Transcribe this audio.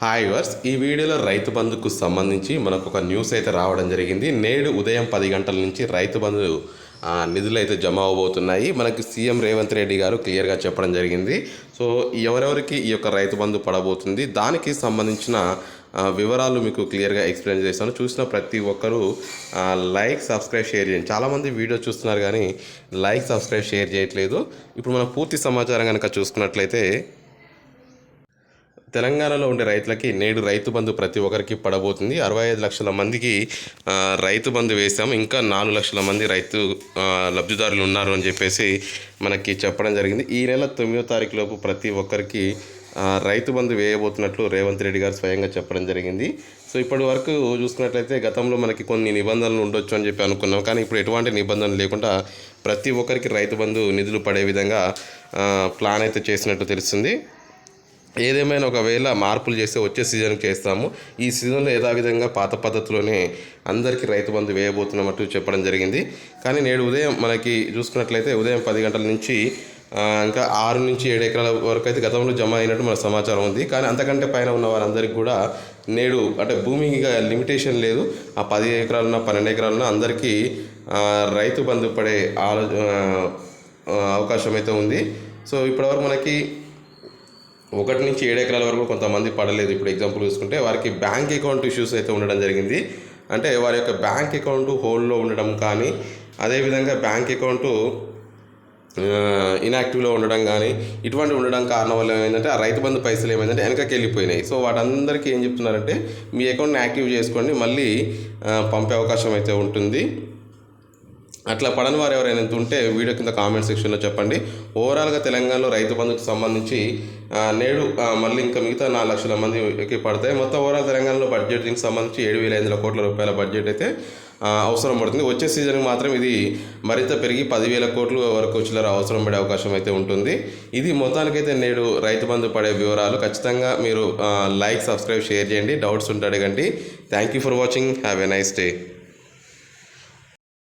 Hi verse ఈ వీడియోలో రైతు బంధుకు సంబంధించి మనకు ఒక న్యూస్ అయితే రావడం జరిగింది. నేడు ఉదయం పది గంటల నుంచి రైతు బంధు నిధులు అయితే జమ అవబోతున్నాయి. మనకి సీఎం రేవంత్ రెడ్డి గారు క్లియర్గా చెప్పడం జరిగింది. సో ఎవరెవరికి ఈ యొక్క రైతు బంధు పడబోతుంది దానికి సంబంధించిన వివరాలు మీకు క్లియర్గా ఎక్స్ప్లెయిన్ చేస్తాను. చూసిన ప్రతి ఒక్కరూ లైక్ సబ్స్క్రైబ్ షేర్ చేయండి. చాలామంది వీడియో చూస్తున్నారు కానీ లైక్ సబ్స్క్రైబ్ షేర్ చేయట్లేదు. ఇప్పుడు మనం పూర్తి సమాచారం కనుక చూసుకున్నట్లయితే తెలంగాణలో ఉండే రైతులకి నేడు రైతు బంధు ప్రతి ఒక్కరికి పడబోతుంది. అరవై ఐదు లక్షల మందికి రైతు బంధు వేసాము ఇంకా నాలుగు లక్షల మంది రైతు లబ్ధిదారులు ఉన్నారు అని చెప్పేసి మనకి చెప్పడం జరిగింది. ఈ నెల తొమ్మిదో తారీఖు లోపు ప్రతి ఒక్కరికి రైతు బంధు వేయబోతున్నట్లు రేవంత్ రెడ్డి గారు స్వయంగా చెప్పడం జరిగింది. సో ఇప్పటి వరకు చూసుకున్నట్లయితే గతంలో మనకి కొన్ని నిబంధనలు ఉండొచ్చు అని చెప్పి అనుకున్నాం. కానీ ఇప్పుడు ఎటువంటి నిబంధనలు లేకుండా ప్రతి ఒక్కరికి రైతు బంధు నిధులు పడే విధంగా ప్లాన్ అయితే చేసినట్టు తెలుస్తుంది. ఏదేమైనా ఒకవేళ మార్పులు చేస్తే వచ్చే సీజన్కి చేస్తాము. ఈ సీజన్లో యథావిధంగా పాత పద్ధతిలోనే అందరికీ రైతు బంధు వేయబోతున్నట్టు చెప్పడం జరిగింది. కానీ నేడు ఉదయం మనకి చూసుకున్నట్లయితే ఉదయం పది గంటల నుంచి ఇంకా ఆరు నుంచి ఏడు ఎకరాల వరకు అయితే గతంలో జమ అయినట్టు మన సమాచారం ఉంది. కానీ అంతకంటే పైన ఉన్న వారందరికీ కూడా నేడు అంటే భూమికి లిమిటేషన్ లేదు. ఆ పది ఎకరాలున్న పన్నెండు ఎకరాలున్న అందరికీ రైతు బంధు పడే ఆలో అవకాశం అయితే ఉంది. సో ఇప్పటివరకు మనకి ఒకటి నుంచి ఏడు ఎకరాల వరకు కొంతమంది పడలేదు. ఇప్పుడు ఎగ్జాంపుల్ చూసుకుంటే వారికి బ్యాంక్ అకౌంట్ ఇష్యూస్ అయితే ఉండడం జరిగింది. అంటే వారి యొక్క బ్యాంక్ అకౌంట్ హోల్డ్లో ఉండడం కానీ అదేవిధంగా బ్యాంక్ అకౌంట్ ఇన్యాక్టివ్లో ఉండడం కానీ ఇటువంటి ఉండడం కారణం వల్ల ఏమైందంటే ఆ రైతు బంధు పైసలు ఏమైందంటే వెనకకి వెళ్ళిపోయినాయి. సో వాటందరికీ ఏం చెప్తున్నారంటే మీ అకౌంట్ని యాక్టివ్ చేసుకోండి మళ్ళీ పంపే అవకాశం అయితే ఉంటుంది. అట్లా పడని వారు ఎవరైనా ఉంటే వీడియో కింద కామెంట్ సెక్షన్లో చెప్పండి. ఓవరాల్గా తెలంగాణలో రైతు బంధుకు సంబంధించి నేడు మళ్ళీ ఇంకా మిగతా నాలుగు లక్షల మందికి పడతాయి. మొత్తం ఓవరాల్ తెలంగాణలో బడ్జెట్ దీనికి సంబంధించి ఏడు వేల ఐదు వందల కోట్ల రూపాయల బడ్జెట్ అయితే అవసరం పడుతుంది. వచ్చే సీజన్కి మాత్రం ఇది మరింత పెరిగి పదివేల కోట్ల వరకు చిల్లర అవసరం పడే అవకాశం అయితే ఉంటుంది. ఇది మొత్తానికైతే నేడు రైతు బంధు పడే వివరాలు. ఖచ్చితంగా మీరు లైక్ సబ్స్క్రైబ్ షేర్ చేయండి. డౌట్స్ ఉంటే అడగండి. Thank you for watching have a nice day